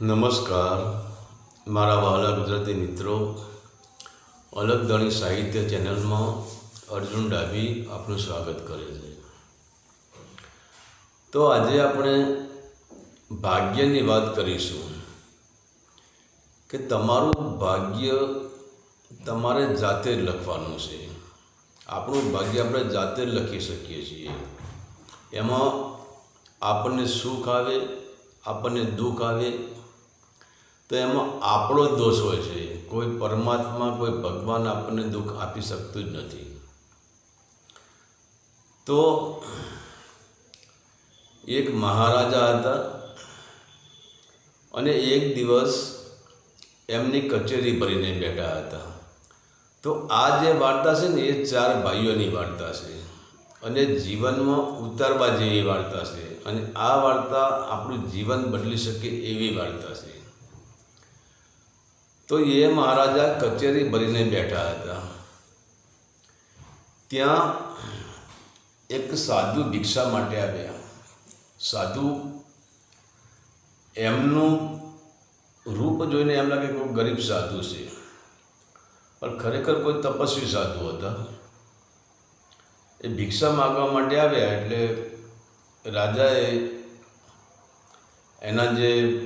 નમસ્કાર. મારા વહાલા ગુજરાતી મિત્રો, અલગ ધણી સાહિત્ય ચેનલમાં અર્જુન ડાભી આપનું સ્વાગત કરે છે. તો આજે આપણે ભાગ્યની વાત કરીશું કે તમારું ભાગ્ય તમારે જાતે જ લખવાનું છે. આપણું ભાગ્ય આપણે જાતે જ લખી શકીએ છીએ. એમાં આપણને સુખ આવે, આપણને દુઃખ આવે તો એમાં આપણો જ દોષ હોય છે. કોઈ પરમાત્મા, કોઈ ભગવાન આપણને દુઃખ આપી શકતું જ નથી. તો એક મહારાજા હતા અને એક દિવસ એમની કચેરી ભરીને બેઠા હતા. તો આ જે વાર્તા છે ને, એ ચાર ભાઈઓની વાર્તા છે. અને જીવનમાં ઉતારવા જેવી વાર્તા છે. અને આ વાર્તા આપણું જીવન બદલી શકે એવી વાર્તા છે. તો એ મહારાજા કચેરી ભરીને બેઠા હતા. ત્યાં એક સાધુ ભિક્ષા માટે આવ્યા. સાધુ એમનું રૂપ જોઈને એમ લાગે કોઈ ગરીબ સાધુ છે. પણ ખરેખર કોઈ તપસ્વી સાધુ હતા. એ ભિક્ષા માગવા માટે આવ્યા એટલે રાજાએ એના જે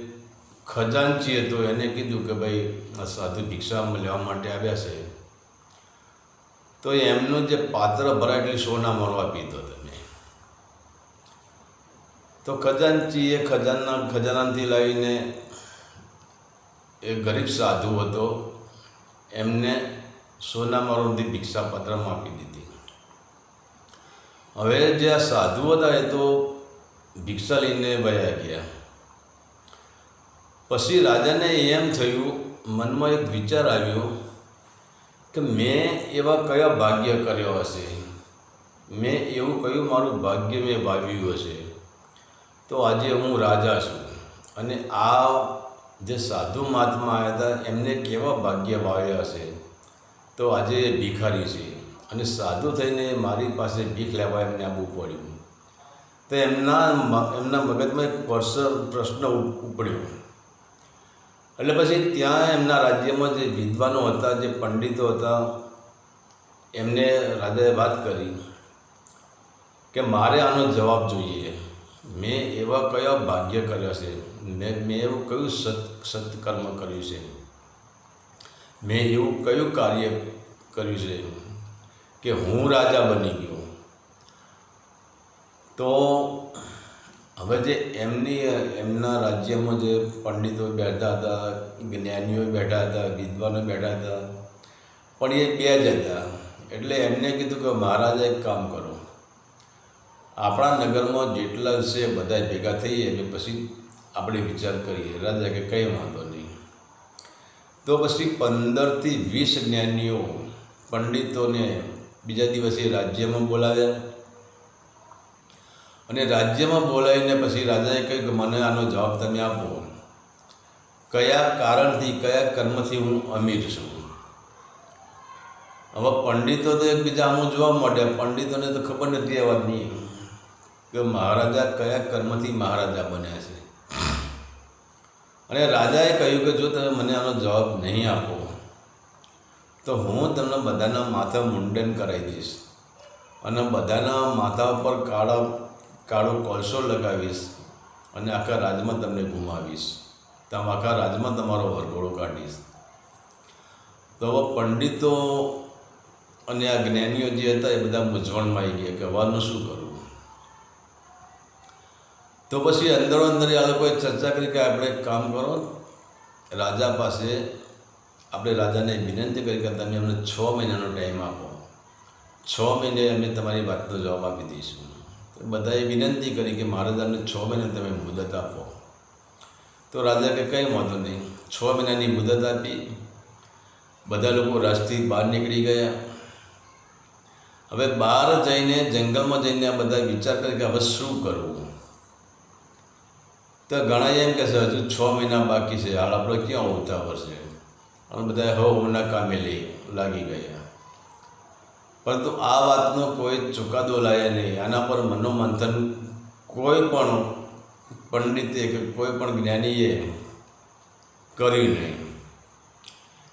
ખજાનચી હતો એને કીધું કે ભાઈ, આ સાધુ ભિક્ષા લેવા માટે આવ્યા છે. તો એમનું જે પાત્ર ભરાય એટલે સોના મોરવા પીધો તમે. તો ખજાનચીએ ખજાના ખજાનાથી લાવીને એ ગરીબ સાધુ હતો, એમને સોના મોરવથી ભિક્ષા પાત્રમાં આપી દીધી. હવે જે આ સાધુ હતા એ તો ભિક્ષા લઈને વયા ગયા. પછી રાજાને એમ થયું મનમાં એક વિચાર આવ્યો કે મેં એવા કયા ભાગ્ય કર્યો હશે મેં એવું કયું મારું ભાગ્ય મેં વાવ્યું હશે તો આજે હું રાજા છું અને આ જે સાધુ મહાત્મા આવ્યા હતા એમને કેવા ભાગ્ય વાવ્યા હશે તો આજે એ ભિખારી છે અને સાધુ થઈને મારી પાસે ભીખ લેવા એમને આવવું પડ્યું તો એમના એમના મગજમાં એક પ્રશ્ન ઉપડ્યો એટલે પછી ત્યાં એમના રાજ્યમાં જે વિદ્વાનો હતા, જે પંડિતો હતા, એમને રાજાએ વાત કરી કે મારે આનો જવાબ જોઈએ. મેં એવા કયા ભાગ્ય કર્યા છે? મેં મેં એવું કયું સત, સત્કર્મ કર્યું છે? મેં એવું કયું કાર્ય કર્યું છે કે હું રાજા બની ગયો? તો હવે જે એમની, એમના રાજ્યમાં જે પંડિતો બેઠા હતા, જ્ઞાનીઓ બેઠા હતા, વિદ્વાનો બેઠા હતા, પણ એ બે જ હતા. એટલે એમને કીધું કે મહારાજા એક કામ કરો. આપણા નગરમાં જેટલા છે બધા ભેગા થઈએ એટલે પછી આપણે વિચાર કરીએ. રાજા કે કંઈ વાંધો નહીં. તો પછી પંદરથી વીસ જ્ઞાનીઓ પંડિતોને બીજા દિવસે રાજ્યમાં બોલાવ્યા. અને રાજ્યમાં બોલાવીને પછી રાજાએ કહ્યું કે મને આનો જવાબ તમે આપો. કયા કારણથી, કયા કર્મથી હું અમીર છું? હવે પંડિતો તો એકબીજા આમ જોવા માંડ્યા પંડિતોને તો ખબર નથી આ વાતની કે મહારાજા કયા કર્મથી મહારાજા બન્યા છે. અને રાજાએ કહ્યું કે જો તમે મને આનો જવાબ નહીં આપો, તો હું તમને બધાના માથા મુંડન કરાવી દઈશ. અને બધાના માથા ઉપર કાળા કાળો કોલસો લગાવીશ અને આખા રાજમાં તમને ગુમાવીશ. તમ આખા રાજમાં તમારો વરઘોડો કાઢીશ. તો હવે પંડિતો અને આ જ્ઞાનીઓ જે હતા એ બધા મૂંઝવણમાં આવી ગયા કે હવાનું શું કરવું? તો પછી અંદરો અંદર આ લોકોએ ચર્ચા કરી કે આપણે એક કામ કરો, રાજા પાસે આપણે રાજાને વિનંતી કરી કે તમે અમને છ મહિનાનો ટાઈમ આપો. છ મહિને અમે તમારી વાતનો જવાબ આપી દઈશું. બધાએ વિનંતી કરી કે મહારાજાને છ મહિના તમે મુદત આપો. તો રાજા કે કંઈ વાંધો નહીં. છ મહિનાની મુદત આપી. બધા લોકો રાજથી બહાર નીકળી ગયા. હવે બહાર જઈને, જંગલમાં જઈને આ બધા વિચાર કરે કે હવે શું કરવું? તો ઘણા એમ કે છે, હજુ છ મહિના બાકી છે. હાલ આપણે ક્યાં ઉતાવળ છે? અને બધા હવ હોના કામે લઈ, લાગી ગયા. પરંતુ આ વાતનો કોઈ ચુકાદો લાયા નહીં. આના પર મનોમંથન કોઈ પણ પંડિતે કે કોઈ પણ જ્ઞાનીએ કર્યું નહીં.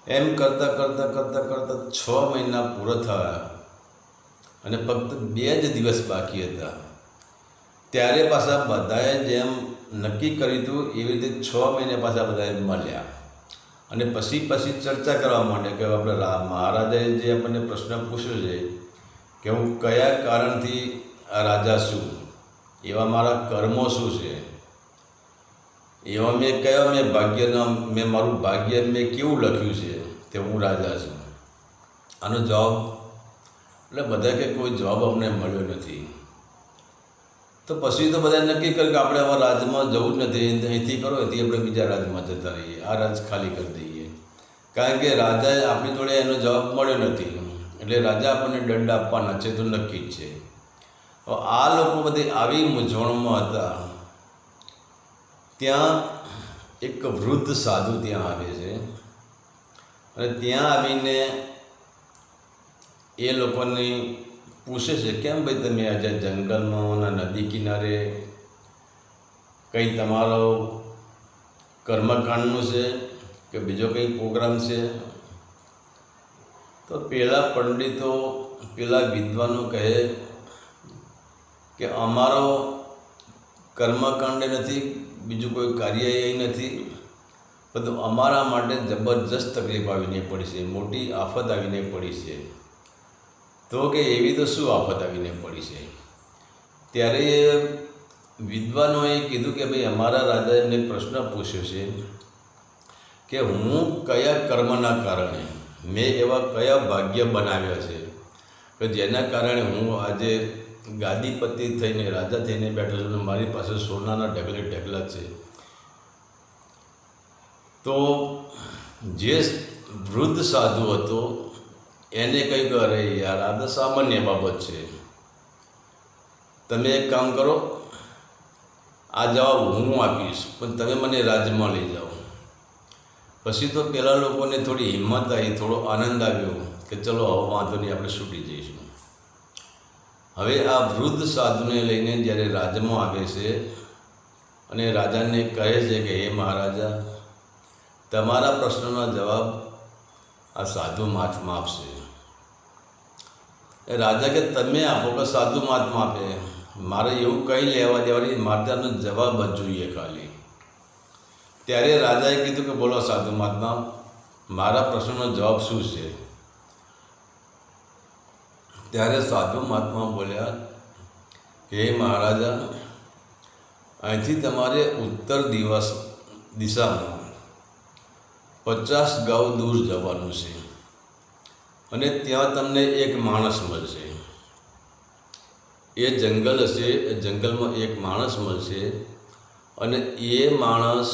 એમ કરતાં કરતાં કરતાં કરતાં છ મહિના પૂરા થયા અને ફક્ત બે જ દિવસ બાકી હતા. ત્યારે પાછા બધાએ જેમ નક્કી કર્યું હતું, એવી રીતે છ મહિને પાછા બધાએ મળ્યા. અને પછી પછી ચર્ચા કરવા માંડે કે આપણે મહારાજાએ જે આપણને પ્રશ્ન પૂછ્યો છે કે હું કયા કારણથી આ રાજા છું? એવા મારા કર્મો શું છે? એવા મેં કયા મેં ભાગ્યના, મેં મારું ભાગ્ય મેં કેવું લખ્યું છે તે હું રાજા છું? આનો જવાબ? એટલે બધા કે કોઈ જવાબ અમને મળ્યો નથી. તો પછી તો બધા નક્કી કર્યું કે આપણે આવા રાજમાં જવું જ નથી. અહીંથી કરો, અહીંથી આપણે બીજા રાજ્યમાં જતા રહીએ. આ રાજ ખાલી કરી દઈએ. કારણ કે રાજાએ આપણી જોડે એનો જવાબ મળ્યો નથી. એટલે રાજા આપણને દંડ આપવાના છે, તો નક્કી જ છે. આ લોકો બધી આવી મૂંઝવણમાં હતા. ત્યાં એક વૃદ્ધ સાધુ ત્યાં આવે છે. અને ત્યાં આવીને એ લોકોને પૂછે છે, કેમ ભાઈ તમે આજે જંગલમાં નદી કિનારે કંઈ તમારો કર્મકાંડનું છે કે બીજો કંઈ પ્રોગ્રામ છે? તો પેલા પંડિતો, પેલા વિદ્વાનો કહે કે, અમારો કર્મકાંડ નથી, બીજું કોઈ કાર્ય એ નથી બધું અમારા માટે જબરજસ્ત તકલીફ આવીને પડી છે, મોટી આફત આવીને પડી છે. તો કે એવી તો શું આફત આવીને પડી છે? ત્યારે વિદ્વાનોએ કીધું કે ભાઈ, અમારા રાજાને પ્રશ્ન પૂછ્યો છે કે હું કયા કર્મના કારણે, મેં એવા કયા ભાગ્ય બનાવ્યા છે? કે જેના કારણે હું આજે ગાદીપતિ થઈને, રાજા થઈને બેઠો છું અને મારી પાસે સોનાના ઢગલે ઢગલા છે? તો જે વૃદ્ધ સાધુ હતો એને કંઈ અરે યાર, આ તો સામાન્ય બાબત છે. તમે એક કામ કરો, આ જવાબ હું આપીશ, પણ તમે મને રાજ્યમાં લઈ જાઓ. પછી તો પેલા લોકોને થોડી હિંમત આવી, થોડો આનંદ આવ્યો કે, ચલો, હવે વાંધો નહીં, આપણે છૂટી જઈશું. હવે આ વૃદ્ધ સાધુને લઈને જ્યારે રાજમાં આવે છે અને રાજાને કહે છે કે, હે મહારાજા, તમારા પ્રશ્નનો જવાબ આ સાધુ માથમાં આપશે. એ રાજા કે, તમે આપો કે સાધુ મહાત્મા આપે. મારે એવું કંઈ લેવા દેવાની મારે ત્યાંનો જવાબ જ જોઈએ ખાલી. ત્યારે રાજાએ કીધું કે, બોલો સાધુ મહાત્મા, મારા પ્રશ્નનો જવાબ શું છે? ત્યારે સાધુ મહાત્મા બોલ્યા હે મહારાજા, અહીંથી તમારે ઉત્તર દિવસ દિશામાં પચાસ ગાઉ દૂર જવાનું છે. અને ત્યાં તમને એક માણસ મળશે. એ જંગલ હશે, એ જંગલમાં એક માણસ મળશે અને એ માણસ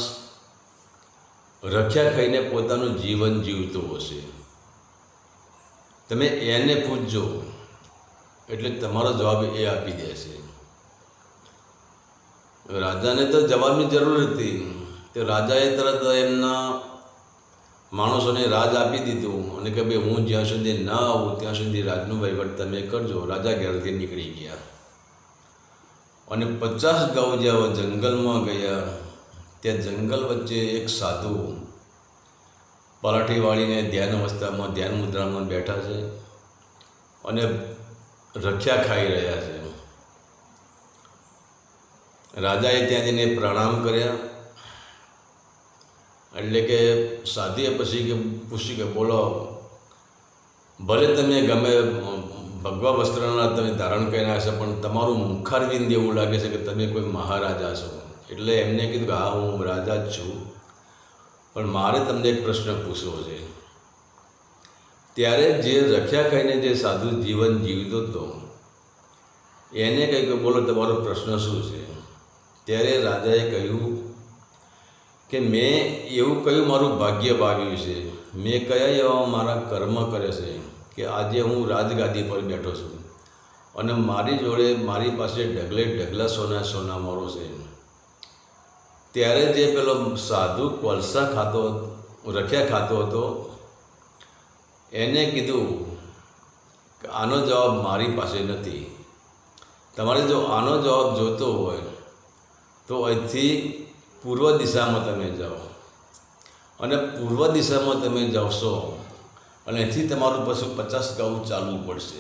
રખ્યા ખાઈને પોતાનું જીવન જીવતો હશે. તમે એને પૂછજો, એટલે તમારો જવાબ એ આપી દેશે. રાજાને તો જવાબની જરૂર હતી, તો રાજાએ તરત એમના માણસોને રાજ આપી દીધું અને કે ભાઈ હું જ્યાં સુધી ના આવું, ત્યાં સુધી રાજનું વહીવટ તમે કરજો. રાજા ઘેરથી નીકળી ગયા. અને પચાસ ગાઉ જેવા જંગલમાં ગયા. ત્યાં જંગલ વચ્ચે એક સાધુ પલાઠી વાળીને ધ્યાન અવસ્થામાં, ધ્યાન મુદ્રામાં બેઠા છે અને રખ્યા ખાઈ રહ્યા છે. રાજાએ ત્યાં જઈને પ્રણામ કર્યા. એટલે કે સાધીએ પછી કે પૂછ્યું કે બોલો, ભલે તમે ગમે, ભગવા વસ્ત્રના તમે ધારણ કર્યા હશે, પણ તમારું મુખારવિંદ એવું લાગે છે કે તમે કોઈ મહારાજા છો. એટલે એમને કીધું કે, હા, હું રાજા જ છું. પણ મારે તમને એક પ્રશ્ન પૂછવો છે. ત્યારે જે રખ્યા ખાઈને જે સાધુ જીવન જીવતો હતો, એને કહ્યું કે, બોલો, તમારો પ્રશ્ન શું છે? ત્યારે રાજાએ કહ્યું કે મેં એવું કયું મારું ભાગ્ય ભાગ્યું છે? મેં કયા એવા મારા કર્મ કરે છે કે આજે હું રાજગાદી પર બેઠો છું અને મારી જોડે મારી પાસે ઢગલે ઢગલા સોના સોના મારો છે. ત્યારે જે પેલો સાધુ કોલસા ખાતો, રખ્યા ખાતો હતો, એને કીધું કે આનો જવાબ મારી પાસે નથી. તમારે જો આનો જવાબ જોતો હોય, તો અહીંથી પૂર્વ દિશામાં તમે જાઓ. અને પૂર્વ દિશામાં તમે જાવશો અને એથી તમારું પાછું પચાસ ગાઉ ચાલવું પડશે.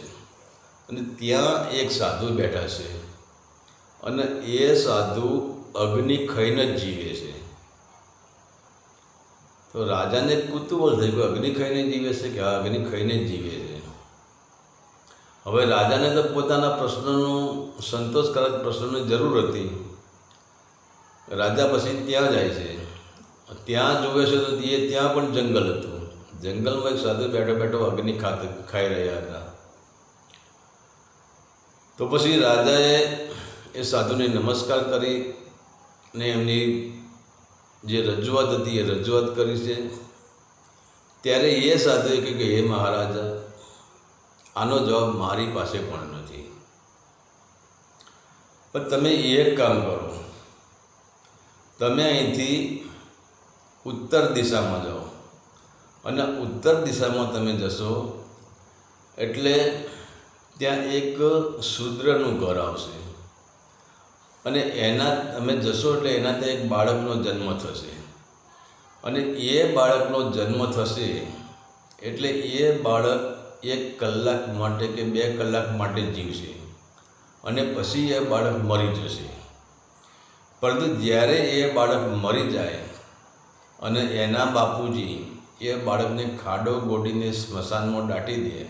અને ત્યાં એક સાધુ બેઠા છે. અને એ સાધુ અગ્નિ ખાઈને જ જીવે છે. તો રાજાને કુતૂહલ થયું કે અગ્નિ ખાઈને જીવે છે કે આ અગ્નિ ખાઈને જ જીવે છે? હવે રાજાને તો પોતાના પ્રશ્નનું સંતોષકારક પ્રશ્નની જરૂર હતી. રાજા પછી ત્યાં જાય છે. ત્યાં જોવે છે તો એ ત્યાં પણ જંગલ હતું. જંગલમાં એક સાધુ બેઠો બેઠો અગ્નિ ખાત ખાઈ રહ્યા હતા. તો પછી રાજાએ એ સાધુને નમસ્કાર કરી ને એમની જે રજૂઆત હતી એ રજૂઆત કરી છે. ત્યારે એ સાધુએ કહ્યું કે, હે મહારાજા, આનો જવાબ મારી પાસે પણ નથી. પણ તમે એક કામ કરો. તમે અહીંથી ઉત્તર દિશામાં જાઓ. અને ઉત્તર દિશામાં તમે જશો એટલે ત્યાં એક શૂદ્રનું ઘર આવશે. અને એના તમે જશો એટલે એના ત્યાં એક બાળકનો જન્મ થશે. અને એ બાળકનો જન્મ થશે એટલે એ બાળક એક કલાક માટે કે બે કલાક માટે જીવશે. અને પછી એ બાળક મરી જશે. પરંતુ જ્યારે એ બાળક મરી જાય અને એના બાપુજી એ બાળકને ખાડો ગોડીને સ્મશાનમાં દાટી દે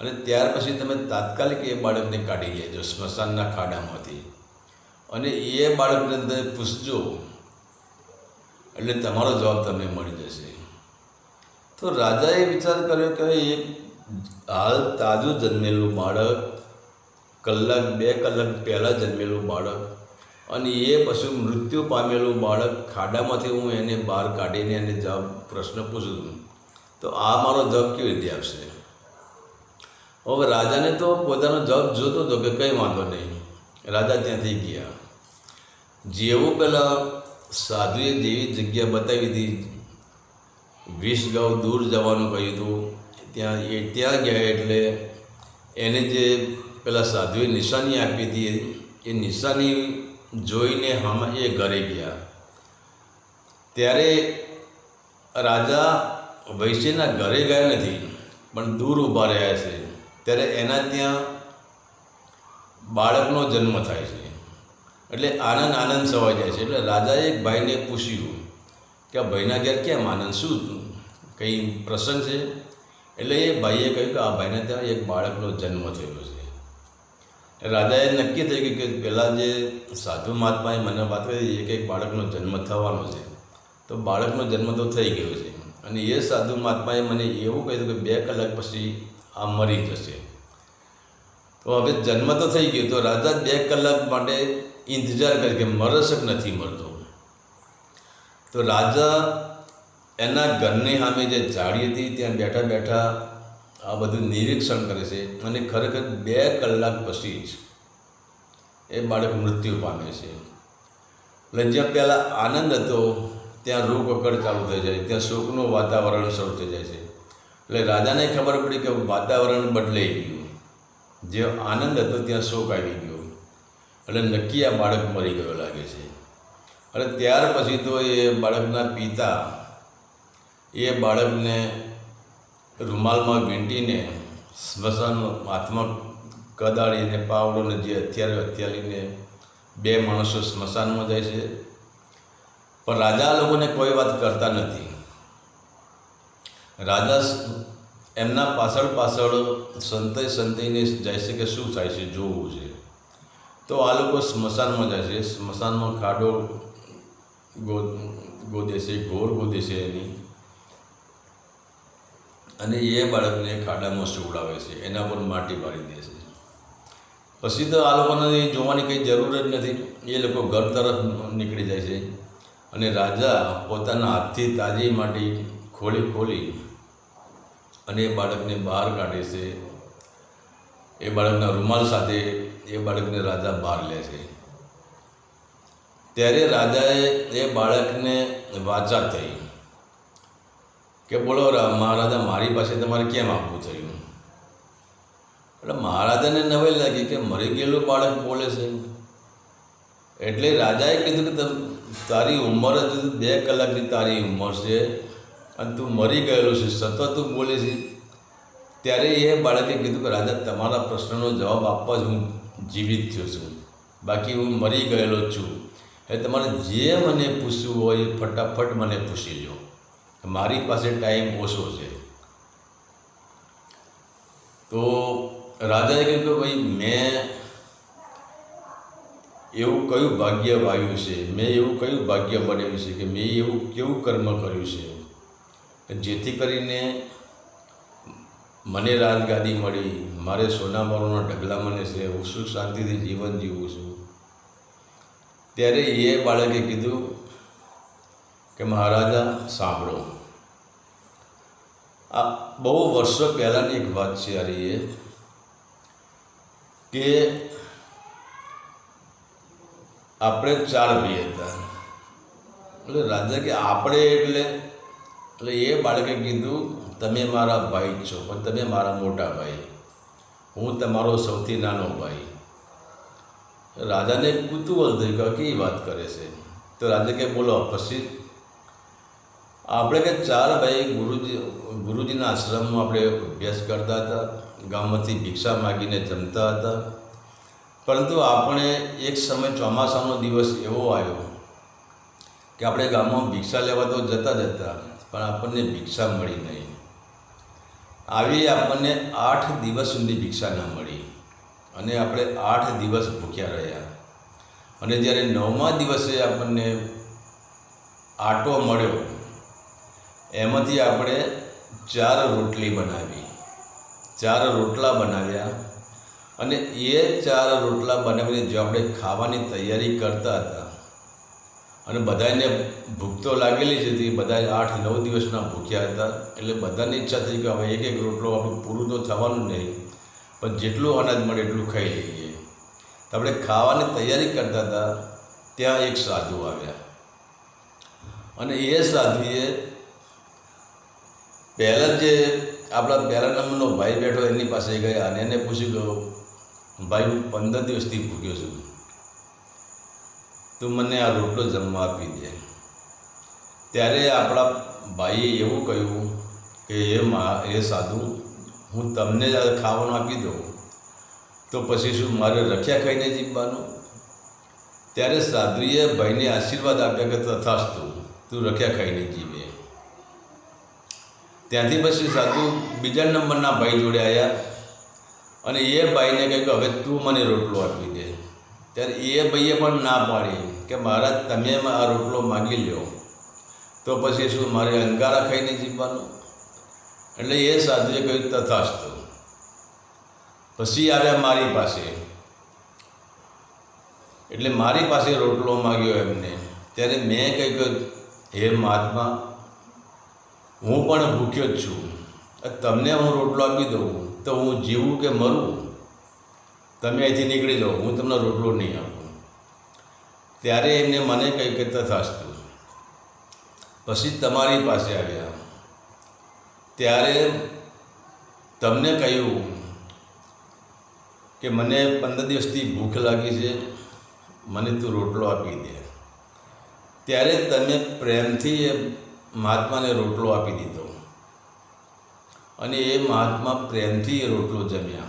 અને ત્યાર પછી તમે તાત્કાલિક એ બાળકને કાઢી લેજો સ્મશાનના ખાડામાંથી. અને એ બાળકને તમે પૂછજો, એટલે તમારો જવાબ તમને મળી જશે. તો રાજાએ વિચાર કર્યો કે એક હાલ તાજું જન્મેલું બાળક, કલાક બે કલાક પહેલાં જન્મેલું બાળક અને એ પછી મૃત્યુ પામેલું બાળક ખાડામાંથી હું એને બહાર કાઢીને એને જવાબ પ્રશ્ન પૂછું છું. તો આ મારો જવાબ કેવી રીતે આપશે? હવે રાજાને તો પોતાનો જવાબ જોતો હતો કે કંઈ વાંધો નહીં. રાજા ત્યાંથી ગયા. જેવું પહેલાં સાધુએ જેવી જગ્યા બતાવી હતી. વીસ ગાઉ દૂર જવાનું કહ્યું હતું. ત્યાં એ ત્યાં ગયા એટલે એને જે પેલા સાધુએ નિશાની આપી હતી, એ નિશાની જોઈને હમ એ ઘરે ગયા. ત્યારે રાજા વૈશ્યના ઘરે ગયા નથી, પણ દૂર ઊભા રહ્યા છે. ત્યારે એના ત્યાં બાળકનો જન્મ થાય છે. એટલે આનંદ આનંદ સવાઈ જાય છે. એટલે રાજાએ એક ભાઈને પૂછ્યું કે, આ ભાઈના ઘેર કેમ આનંદ? શું કંઈ પ્રસંગ છે? એટલે એ ભાઈએ કહ્યું કે, આ ભાઈને ત્યાં એક બાળકનો જન્મ થયો છે. રાજાએ નક્કી થઈ ગયું કે પહેલાં જે સાધુ મહાત્માએ મને વાત કરી એક એક બાળકનો જન્મ થવાનો છે. તો બાળકનો જન્મ તો થઈ ગયો છે. અને એ સાધુ મહાત્માએ મને એવું કહ્યું કે બે કલાક પછી આ મરી જશે. તો હવે જન્મ તો થઈ ગયો, તો રાજા બે કલાક માટે ઇંતજાર કરે કે મરશે કે નથી મરતો. તો રાજા એના ઘરની સામે જે ઝાડી હતી, ત્યાં બેઠા બેઠા આ બધું નિરીક્ષણ કરે છે અને ખરેખર બે કલાક પછી જ એ બાળક મૃત્યુ પામે છે. એટલે જ્યાં પહેલાં આનંદ હતો, ત્યાં રૂ કકડ ચાલુ થઈ જાય, ત્યાં શોકનું વાતાવરણ શરૂ થઈ જાય છે. એટલે રાજાને ખબર પડી કે વાતાવરણ બદલાઈ ગયું. જે આનંદ હતો, ત્યાં શોક આવી ગયો. એટલે નક્કી આ બાળક મરી ગયો લાગે છે. અને ત્યાર પછી તો એ બાળકના પિતા એ બાળકને રૂમાલમાં વીંટીને સ્મશાન હાથમાં કદાળીને, પાવડોને જે અત્યારે હથિયારીને બે માણસો સ્મશાનમાં જાય છે. પણ રાજા લોકોને કોઈ વાત કરતા નથી. રાજા એમના પાછળ પાછળ સંતય સંતયને જાય છે કે શું થાય છે જોવું છે. તો આ લોકો સ્મશાનમાં જાય છે. સ્મશાનમાં ખાડો ગોદે છે, ઘોર ગોદે છે એની. અને એ બાળકને ખાડામાં સુવડાવે છે, એના પર માટી પાડી દે છે. પછી તો આ લોકોને જોવાની કંઈ જરૂર જ નથી. એ લોકો ઘર તરફ નીકળી જાય છે અને રાજા પોતાના હાથથી તાજી માટી ખોલી ખોલી અને એ બાળકને બહાર કાઢે છે. એ બાળકના રૂમાલ સાથે એ બાળકને રાજા બહાર લે છે. ત્યારે રાજાએ એ બાળકને વાચા થઈ. કે બોલો મહારાજા, મારી પાસે તમારે કેમ આપવું થયું? એટલે મહારાજાને નવાઈ લાગી કે મરી ગયેલું બાળક બોલે છે. એટલે રાજાએ કીધું કે, તારી ઉંમર જ બે કલાકની તારી ઉંમર છે અને તું મરી ગયેલો છે, સતત તું બોલે છે. ત્યારે એ બાળકે કીધું કે, રાજા, તમારા પ્રશ્નનો જવાબ આપવા જ હું જીવિત થયો છું. બાકી હું મરી ગયેલો છું. એ તમારે જે મને પૂછવું હોય એ ફટાફટ મને પૂછી લો મારી પાસે ટાઈમ ઓછો છે. તો રાજાએ કહ્યું કે ભાઈ, મેં એવું કયું ભાગ્ય વાયું છે? મેં એવું કયું ભાગ્ય બનાવ્યું છે કે મેં એવું કેવું કર્મ કર્યું છે? જેથી કરીને મને રાજગાદી મળી, મારે સોનામરોના ઢગલા મને છે, હું સુખ શાંતિથી જીવન જીવું છું. ત્યારે એ બાળકે કીધું કે મહારાજા, સાંભળો. આ બહુ વર્ષો પહેલાંની એક વાત છે યારી એ કે આપણે ચાર ભાઈ હતા. એટલે રાજા કે આપણે એટલે એટલે એ બાળકે કીધું, તમે મારા ભાઈ છો, પણ તમે મારા મોટા ભાઈ. હું તમારો સૌથી નાનો ભાઈ. રાજાને કુતૂહલ થયું કે વાત કરે છે. તો રાજા કે, બોલો, પછી આપણે કે ચાર ભાઈ ગુરુજી, ગુરુજીના આશ્રમમાં આપણે અભ્યાસ કરતા હતા, ગામમાંથી ભિક્ષા માગીને જમતા હતા. પરંતુ આપણે એક સમય ચોમાસાનો દિવસ એવો આવ્યો કે આપણે ગામમાં ભિક્ષા લેવા તો જતા જતા પણ આપણને ભિક્ષા મળી નહીં. આવી આપણને આઠ દિવસ સુધી ભિક્ષા ન મળી અને આપણે આઠ દિવસ ભૂખ્યા રહ્યા. અને જ્યારે નવમા દિવસે આપણને આટો મળ્યો એમાંથી આપણે ચાર રોટલી બનાવી. ચાર રોટલા બનાવ્યા અને એ ચાર રોટલા બનાવીને જો આપણે ખાવાની તૈયારી કરતા હતા અને બધાને ભૂખ તો લાગેલી જ હતી, બધા આઠ નવ દિવસના ભૂખ્યા હતા, એટલે બધાની ઈચ્છા થઈ કે હવે એક એક રોટલો આપણું પૂરું તો થવાનું નહીં, પણ જેટલું અનાજ મળે એટલું ખાઈ લઈએ. તો આપણે ખાવાની તૈયારી કરતા હતા, ત્યાં એક સાધુ આવ્યા. અને એ સાધુએ પહેલાં જે આપણા પહેલા નંબરનો ભાઈ બેઠો એની પાસે ગયા અને એને પૂછી ગયો, ભાઈ, હું પંદર દિવસથી ભૂખ્યો છું. તું મને આ રોટલો જમવા આપી દે. ત્યારે આપણા ભાઈએ એવું કહ્યું કે એ મા એ સાધુ, હું તમને જ ખાવાનું આપી દઉં. તો પછી શું મારે રખ્યા ખાઈને જીવવાનું ત્યારે સાધુએ ભાઈને આશીર્વાદ આપ્યા કે તથાસ્તુ, તું રખ્યા ખાઈને જીવે ત્યાંથી પછી સાધુ બીજા નંબરના ભાઈ જોડે આવ્યા અને એ ભાઈને કહ્યું કે હવે તું મને રોટલો આપી દે. ત્યારે એ ભાઈએ પણ ના પાડી કે મહારાજ, તમે આ રોટલો માગી લ્યો. તો પછી શું, મારે અંગારા ખાઈને જીવવાનું? એટલે એ સાધુએ કહ્યું, તથાસ્તુ. પછી આવ્યા મારી પાસે. એટલે મારી પાસે રોટલો માગ્યો એમને. ત્યારે મેં કહ્યું હે મહાત્મા હું પણ ભૂખ્યો જ છું. તમને હું રોટલો આપી દઉં, તો હું જીવું કે મરું? તમે અહીંથી નીકળી જાઓ, હું તમને રોટલો નહીં આપું. ત્યારે એમને મને કહ્યું કે તથાસ્તુ પછી તમારી પાસે આવ્યા. ત્યારે તમને કહ્યું કે મને પંદર દિવસથી ભૂખ લાગી છે, મને તું રોટલો આપી દે. ત્યારે તમે પ્રેમથી એ મહાત્માને રોટલો આપી દીધો. અને એ મહાત્મા પ્રેમથી એ રોટલો જમ્યા.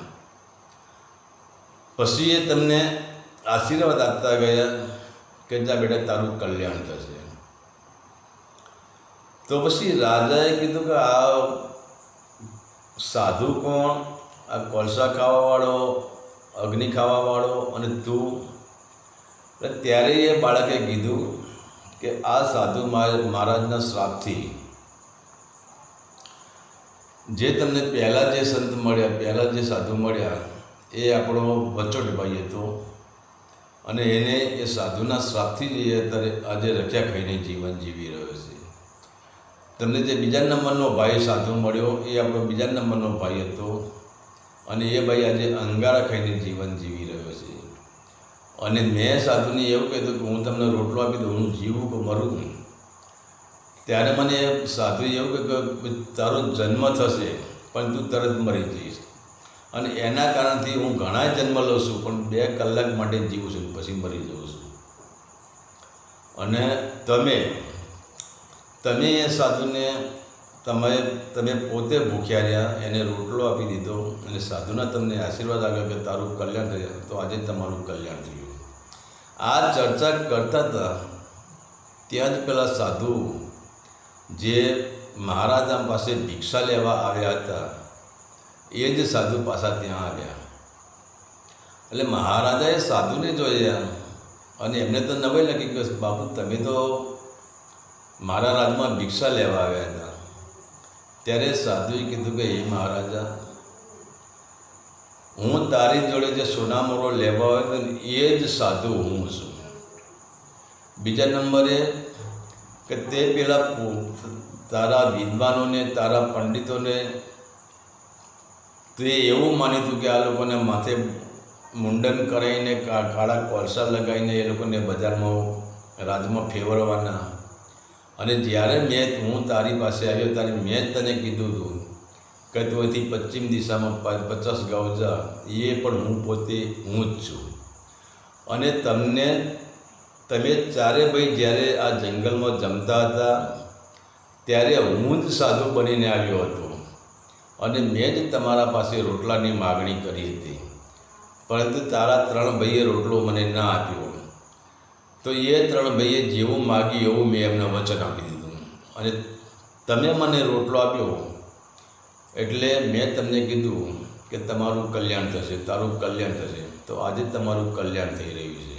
પછી એ તમને આશીર્વાદ આપતા ગયા કે જા બેટા, તારું કલ્યાણ થશે. તો પછી રાજાએ કીધું કે આ સાધુ કોણ? આ કોલસા ખાવાવાળો, અગ્નિ ખાવાવાળો અને તું? ત્યારે એ બાળકે કીધું કે આ સાધુ મહારાજના શ્રાપથી જે તમને પહેલાં જે સંત મળ્યા, પહેલાં જે સાધુ મળ્યા, એ આપણો વચોટભાઈ હતો. અને એને એ સાધુના શ્રાપથી જ અત્યારે આજે રખ્યા ખાઈને જીવન જીવી રહ્યો છે. તમને જે બીજા નંબરનો ભાઈ સાધુ મળ્યો, એ આપણો બીજા નંબરનો ભાઈ હતો. અને એ ભાઈ આજે અંગારા ખાઈને જીવન જીવી અને મેં સાધુને એવું કીધું કે હું તમને રોટલો આપી દઉં, હું જીવું કે મરું? ત્યારે મને સાધુએ એવું કે તારો જન્મ થશે, પણ તું તરત મરી જઈશ. અને એના કારણથી હું ઘણા જન્મ લઉં છું, પણ બે કલાક માટે જીવું છું, પછી મરી જઉં છું. અને તમે તમે એ સાધુને, તમે તમે પોતે ભૂખ્યા રહ્યા, એને રોટલો આપી દીધો અને સાધુના તમને આશીર્વાદ આવ્યો કે તારું કલ્યાણ થયું. તો આજે તમારું કલ્યાણ થયું. આ ચર્ચા કરતા હતા, ત્યાં જ પેલા સાધુ, જે મહારાજા પાસે ભિક્ષા લેવા આવ્યા હતા, એ જ સાધુ પાછા ત્યાં આવ્યા. એટલે મહારાજાએ સાધુને જોયા અને એમને તો નવાઈ લાગી કે બાપુ, તમે તો મારા રાજમાં ભિક્ષા લેવા આવ્યા હતા. ત્યારે સાધુએ કીધું કે, હે મહારાજા હું તારી જોડે જે સોનામોરો લેવા હતો એ જ સાધુ હું છું. બીજા નંબરે કે તે પેલા તારા વિદ્વાનોને, તારા પંડિતોને તે એવું માનીતું કે આ લોકોને માથે મુંડન કરાવીને કાળા કોલસા લગાવીને એ લોકોને બજારમાં રાજમાં ફેરવવાના અને જ્યારે મેં હું તારી પાસે આવ્યો ત્યારે મેં જ તને કીધું હતું કે તું અહીંથી પશ્ચિમ દિશામાં પચાસ ગાઉ જા. એ પણ હું પોતે હું જ છું. અને તમને, તમે ચારે ભાઈ જ્યારે આ જંગલમાં જમતા હતા, ત્યારે હું જ સાધુ બનીને આવ્યો હતો. અને મેં જ તમારા પાસે રોટલાની માગણી કરી હતી. પરંતુ તારા ત્રણ ભાઈએ રોટલો મને ના આપ્યો. તો એ ત્રણ ભાઈએ જેવું માગ્યું એવું મેં એમને વચન આપી દીધું. અને તમે મને રોટલો આપ્યો. એટલે મેં તમને કીધું કે તમારું કલ્યાણ થશે, તારું કલ્યાણ થશે. તો આજે તમારું કલ્યાણ થઈ રહ્યું છે.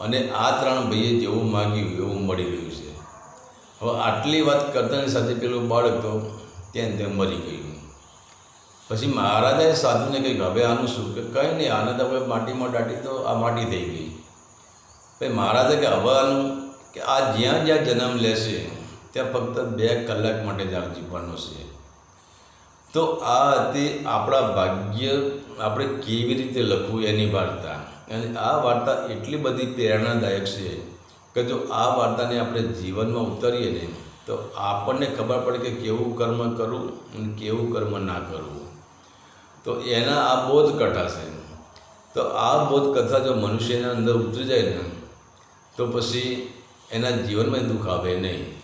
અને આ ત્રણ ભાઈએ જેવું માગ્યું, એવું મળી રહ્યું છે. હવે આટલી વાત કરતાની સાથે પેલું બાળક તો ત્યાં ત્યાં મરી ગયું. પછી મહારાજાએ સાધુને કંઈક હવે આનું શું? કે કંઈ નહીં, આને તો હવે માટીમાં દાટી તો આ માટી થઈ ગઈ. પછી મહારાજે કે હવે આનું કે આ જ્યાં જ્યાં જન્મ લેશે, ત્યાં ફક્ત બે કલાક માટે જ આ જીવવાનો છે. તો આ હતી આપણા ભાગ્ય આપણે કેવી રીતે લખવું એની વાર્તા. અને આ વાર્તા એટલી બધી પ્રેરણાદાયક છે કે જો આ વાર્તાને આપણે જીવનમાં ઉતારીએ ને, તો આપણને ખબર પડે કે કેવું કર્મ કરવું અને કેવું કર્મ ના કરવું તો એના આ બોધ કથા છે. તો આ બોધ કથા જો મનુષ્યના અંદર ઉતરી જાય ને, તો પછી એના જીવનમાં દુઃખ આવે નહીં.